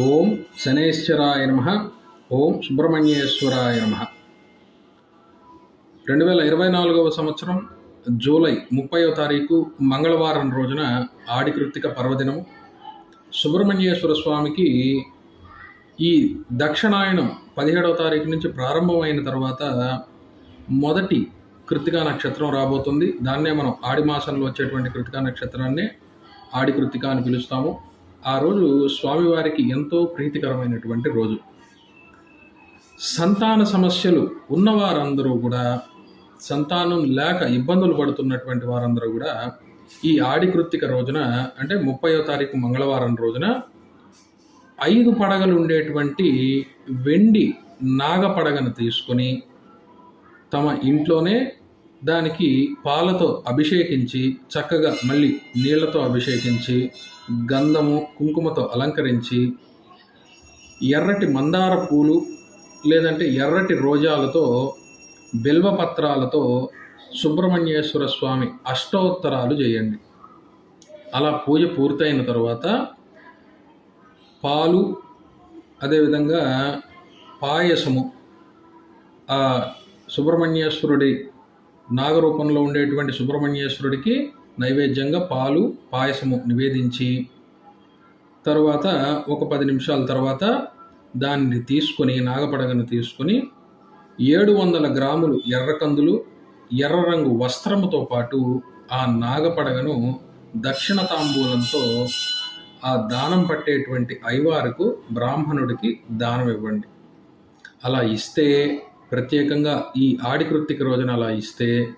ఓం శనేశ్వరాయ నమ. ఓం సుబ్రహ్మణ్యేశ్వరాయ నమ. రెండు వేల ఇరవై నాలుగవ సంవత్సరం జూలై ముప్పైవ తారీఖు మంగళవారం రోజున ఆడికృత్తిక పర్వదినము సుబ్రహ్మణ్యేశ్వర స్వామికి ఈ దక్షిణాయనం పదిహేడవ తారీఖు నుంచి ప్రారంభమైన తర్వాత మొదటి కృతికా నక్షత్రం రాబోతుంది. దాన్నే మనం ఆడి మాసంలో వచ్చేటువంటి కృతికా నక్షత్రాన్ని ఆడి కృతిక అని పిలుస్తాము. ఆ రోజు స్వామివారికి ఎంతో ప్రీతికరమైనటువంటి రోజు. సంతాన సమస్యలు ఉన్నవారందరూ కూడా సంతానం లేక ఇబ్బందులు పడుతున్నటువంటి వారందరూ కూడా ఈ ఆడి కృత్తిక రోజున అంటే ముప్పయో తారీఖు మంగళవారం రోజున ఐదు పడగలు ఉండేటువంటి వెండి నాగ పడగను తీసుకొని తమ ఇంట్లోనే దానికి పాలతో అభిషేకించి చక్కగా మళ్ళీ నీళ్ళతో అభిషేకించి గంధము కుంకుమతో అలంకరించి ఎర్రటి మందార పూలు లేదంటే ఎర్రటి రోజాలతో బిల్వపత్రాలతో సుబ్రహ్మణ్యేశ్వర స్వామి అష్టోత్తరాలు చేయండి. అలా పూజ పూర్తయిన తర్వాత పాలు అదేవిధంగా పాయసము ఆ సుబ్రహ్మణ్యేశ్వరుడి నాగరూపంలో ఉండేటువంటి సుబ్రహ్మణ్యేశ్వరుడికి నైవేద్యంగా పాలు పాయసము నివేదించి తర్వాత ఒక పది నిమిషాల తర్వాత దాన్ని తీసుకొని నాగపడగను తీసుకొని ఏడు వందల గ్రాములు ఎర్రకందులు ఎర్ర రంగు వస్త్రముతో పాటు ఆ నాగపడగను దక్షిణ తాంబూలంతో ఆ దానం పట్టేటువంటి ఐవారుకు బ్రాహ్మణుడికి దానం ఇవ్వండి. అలా ఇస్తే ప్రత్యేకంగా ఈ ఆడికృత్తిక రోజున అలా ఇస్తే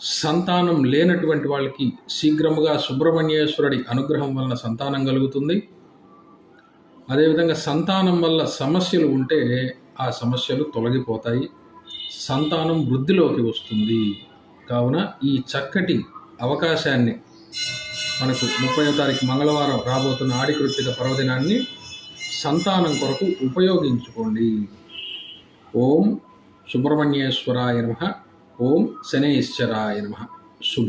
సంతానం లేనటువంటి వాళ్ళకి శీఘ్రముగా సుబ్రహ్మణ్యేశ్వరుడి అనుగ్రహం వలన సంతానం కలుగుతుంది. అదేవిధంగా సంతానం వల్ల సమస్యలు ఉంటే ఆ సమస్యలు తొలగిపోతాయి. సంతానం వృద్ధిలోకి వస్తుంది. కావున ఈ చక్కటి అవకాశాన్ని మనకు ముప్పయో తారీఖు మంగళవారం రాబోతున్న ఆడికృత్తిక పర్వదినాన్ని సంతానం కొరకు ఉపయోగించుకోండి. ఓం సుబ్రహ్మణ్యేశ్వరాయ నమ. ఓం శనేశ్వరాయ నమ. శుభ.